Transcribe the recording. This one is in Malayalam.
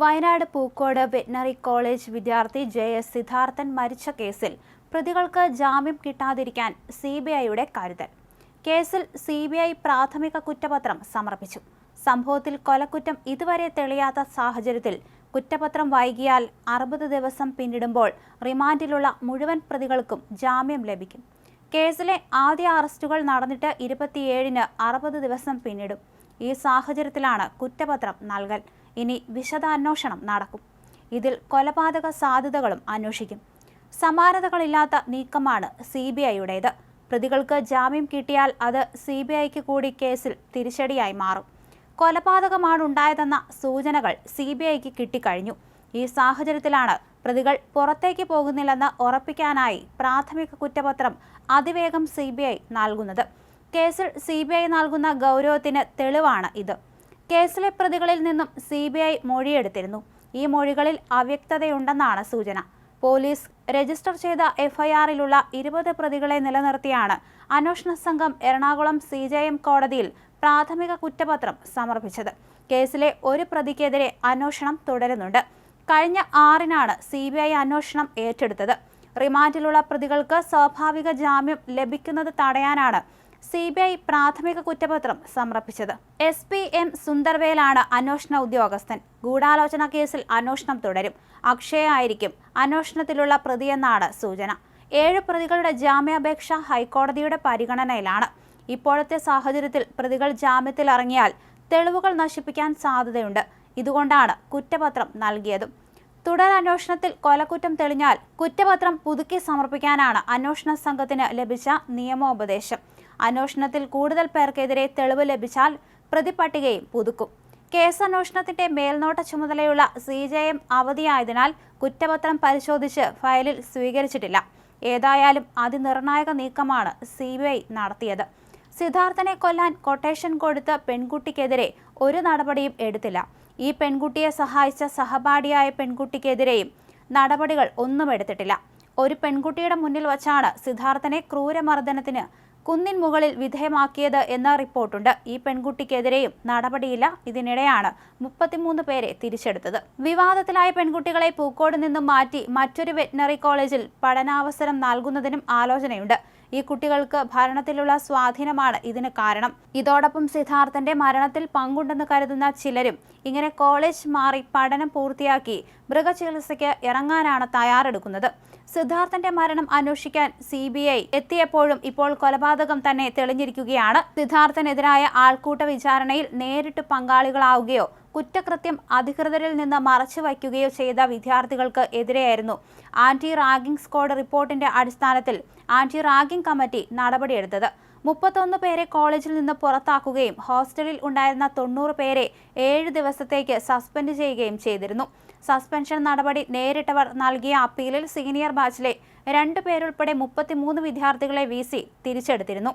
വയനാട് പൂക്കോട് വെറ്റിനറി കോളേജ് വിദ്യാർത്ഥി ജെ എസ് സിദ്ധാർത്ഥൻ മരിച്ച കേസിൽ പ്രതികൾക്ക് ജാമ്യം കിട്ടാതിരിക്കാൻ സി ബി ഐയുടെ കരുതൽ. കേസിൽ സി ബി ഐ പ്രാഥമിക കുറ്റപത്രം സമർപ്പിച്ചു. സംഭവത്തിൽ കൊലക്കുറ്റം ഇതുവരെ തെളിയാത്ത സാഹചര്യത്തിൽ കുറ്റപത്രം വൈകിയാൽ അറുപത് ദിവസം പിന്നിടുമ്പോൾ റിമാൻഡിലുള്ള മുഴുവൻ പ്രതികൾക്കും ജാമ്യം ലഭിക്കും. കേസിലെ ആദ്യ അറസ്റ്റുകൾ നടന്നിട്ട് ഇരുപത്തിയേഴിന് അറുപത് ദിവസം പിന്നിടും. ഈ സാഹചര്യത്തിലാണ് കുറ്റപത്രം നൽകൽ. ഇനി വിശദാന്വേഷണം നടക്കും. ഇതിൽ കൊലപാതക സാധ്യതകളും അന്വേഷിക്കും. സമാനതകളില്ലാത്ത നീക്കമാണ് സി ബി ഐയുടേത്. പ്രതികൾക്ക് ജാമ്യം കിട്ടിയാൽ അത് സി ബി ഐക്ക് കൂടി കേസിൽ തിരിച്ചടിയായി മാറും. കൊലപാതകമാണുണ്ടായതെന്ന സൂചനകൾ സി ബി ഐക്ക് കിട്ടിക്കഴിഞ്ഞു. ഈ സാഹചര്യത്തിലാണ് പ്രതികൾ പുറത്തേക്ക് പോകുന്നില്ലെന്ന് ഉറപ്പിക്കാനായി പ്രാഥമിക കുറ്റപത്രം അതിവേഗം സി നൽകുന്നത്. കേസിൽ സി നൽകുന്ന ഗൗരവത്തിന് തെളിവാണ് ഇത്. കേസിലെ പ്രതികളിൽ നിന്നും സി ബി ഐ മൊഴിയെടുത്തിരുന്നു. ഈ മൊഴികളിൽ അവ്യക്തതയുണ്ടെന്നാണ് സൂചന. പോലീസ് രജിസ്റ്റർ ചെയ്ത എഫ്ഐആറിലുള്ള ഇരുപത് പ്രതികളെ നിലനിർത്തിയാണ് അന്വേഷണ സംഘം എറണാകുളം സി കോടതിയിൽ പ്രാഥമിക കുറ്റപത്രം സമർപ്പിച്ചത്. കേസിലെ ഒരു പ്രതിക്കെതിരെ അന്വേഷണം തുടരുന്നുണ്ട്. കഴിഞ്ഞ ആറിനാണ് സി ബി ഐ അന്വേഷണം ഏറ്റെടുത്തത്. റിമാൻഡിലുള്ള പ്രതികൾക്ക് സ്വാഭാവിക ജാമ്യം ലഭിക്കുന്നത് തടയാനാണ് സി ബി ഐ പ്രാഥമിക കുറ്റപത്രം സമർപ്പിച്ചത്. എസ് പി എം സുന്ദർവേലാണ് അന്വേഷണ ഉദ്യോഗസ്ഥൻ. ഗൂഢാലോചന കേസിൽ അന്വേഷണം തുടരും. അക്ഷയ ആയിരിക്കും അന്വേഷണത്തിലുള്ള പ്രതിയെന്നാണ് സൂചന. ഏഴ് പ്രതികളുടെ ജാമ്യാപേക്ഷ ഹൈക്കോടതിയുടെ പരിഗണനയിലാണ്. ഇപ്പോഴത്തെ സാഹചര്യത്തിൽ പ്രതികൾ ജാമ്യത്തിൽ ഇറങ്ങിയാൽ തെളിവുകൾ നശിപ്പിക്കാൻ സാധ്യതയുണ്ട്. ഇതുകൊണ്ടാണ് കുറ്റപത്രം നൽകിയതും. തുടരന്വേഷണത്തിൽ കൊലക്കുറ്റം തെളിഞ്ഞാൽ കുറ്റപത്രം പുതുക്കി സമർപ്പിക്കാനാണ് അന്വേഷണ സംഘത്തിന് ലഭിച്ച നിയമോപദേശം. അന്വേഷണത്തിൽ കൂടുതൽ പേർക്കെതിരെ തെളിവ് ലഭിച്ചാൽ പ്രതിപട്ടികയും പുതുക്കും. കേസന്വേഷണത്തിന്റെ മേൽനോട്ട ചുമതലയുള്ള സി ജെ എം അവധിയായതിനാൽ കുറ്റപത്രം പരിശോധിച്ച് ഫയലിൽ സ്വീകരിച്ചിട്ടില്ല. ഏതായാലും അതിനിർണായക നീക്കമാണ് സി ബി ഐ നടത്തിയത്. സിദ്ധാർത്ഥനെ കൊല്ലാൻ കൊട്ടേഷൻ കൊടുത്ത പെൺകുട്ടിക്കെതിരെ ഒരു നടപടിയും എടുത്തില്ല. ഈ പെൺകുട്ടിയെ സഹായിച്ച സഹപാഠിയായ പെൺകുട്ടിക്കെതിരെയും നടപടികൾ ഒന്നും എടുത്തിട്ടില്ല. ഒരു പെൺകുട്ടിയുടെ മുന്നിൽ വച്ചാണ് സിദ്ധാർത്ഥനെ ക്രൂരമർദ്ദനത്തിന് കുന്നിൻ മുകളിൽ വിധേയമാക്കിയത് എന്ന റിപ്പോർട്ടുണ്ട്. ഈ പെൺകുട്ടിക്കെതിരെയും നടപടിയില്ല. ഇതിനിടെയാണ് മുപ്പത്തിമൂന്ന് പേരെ തിരിച്ചെടുത്തത്. വിവാദത്തിലായ പെൺകുട്ടികളെ പൂക്കോട് നിന്നും മാറ്റി മറ്റൊരു വെറ്റിനറി കോളേജിൽ പഠനാവസരം നൽകുന്നതിനും ആലോചനയുണ്ട്. ഈ കുട്ടികൾക്ക് ഭരണത്തിലുള്ള സ്വാധീനമാണ് ഇതിന് കാരണം. ഇതോടൊപ്പം സിദ്ധാർത്ഥന്റെ മരണത്തിൽ പങ്കുണ്ടെന്ന് കരുതുന്ന ചിലരും ഇങ്ങനെ കോളേജ് മാറി പഠനം പൂർത്തിയാക്കി മൃഗചികിത്സയ്ക്ക് ഇറങ്ങാനാണ് തയ്യാറെടുക്കുന്നത്. സിദ്ധാർത്ഥന്റെ മരണം അന്വേഷിക്കാൻ സി ബി ഐ എത്തിയപ്പോഴും ഇപ്പോൾ കൊലപാതകം തന്നെ തെളിഞ്ഞിരിക്കുകയാണ്. സിദ്ധാർത്ഥനെതിരായ ആൾക്കൂട്ട വിചാരണയിൽ നേരിട്ട് പങ്കാളികളാവുകയോ കുറ്റകൃത്യം അധികൃതരിൽ നിന്ന് മറച്ചു വയ്ക്കുകയോ ചെയ്ത വിദ്യാർത്ഥികൾക്ക് എതിരെയായിരുന്നു. ആന്റി റാഗിംഗ് സ്ക്വാഡ് റിപ്പോർട്ടിന്റെ അടിസ്ഥാനത്തിൽ ആന്റി റാഗിംഗ് കമ്മിറ്റി നടപടിയെടുത്തത്. മുപ്പത്തൊന്ന് പേരെ കോളേജിൽ നിന്ന് പുറത്താക്കുകയും ഹോസ്റ്റലിൽ ഉണ്ടായിരുന്ന തൊണ്ണൂറ് പേരെ ഏഴ് ദിവസത്തേക്ക് സസ്പെൻഡ് ചെയ്യുകയും ചെയ്തിരുന്നു. സസ്പെൻഷൻ നടപടി നേരിട്ടവർ നൽകിയ അപ്പീലിൽ സീനിയർ ബാച്ചിലെ രണ്ടു പേരുൾപ്പെടെ മുപ്പത്തിമൂന്ന് വിദ്യാർത്ഥികളെ വി തിരിച്ചെടുത്തിരുന്നു.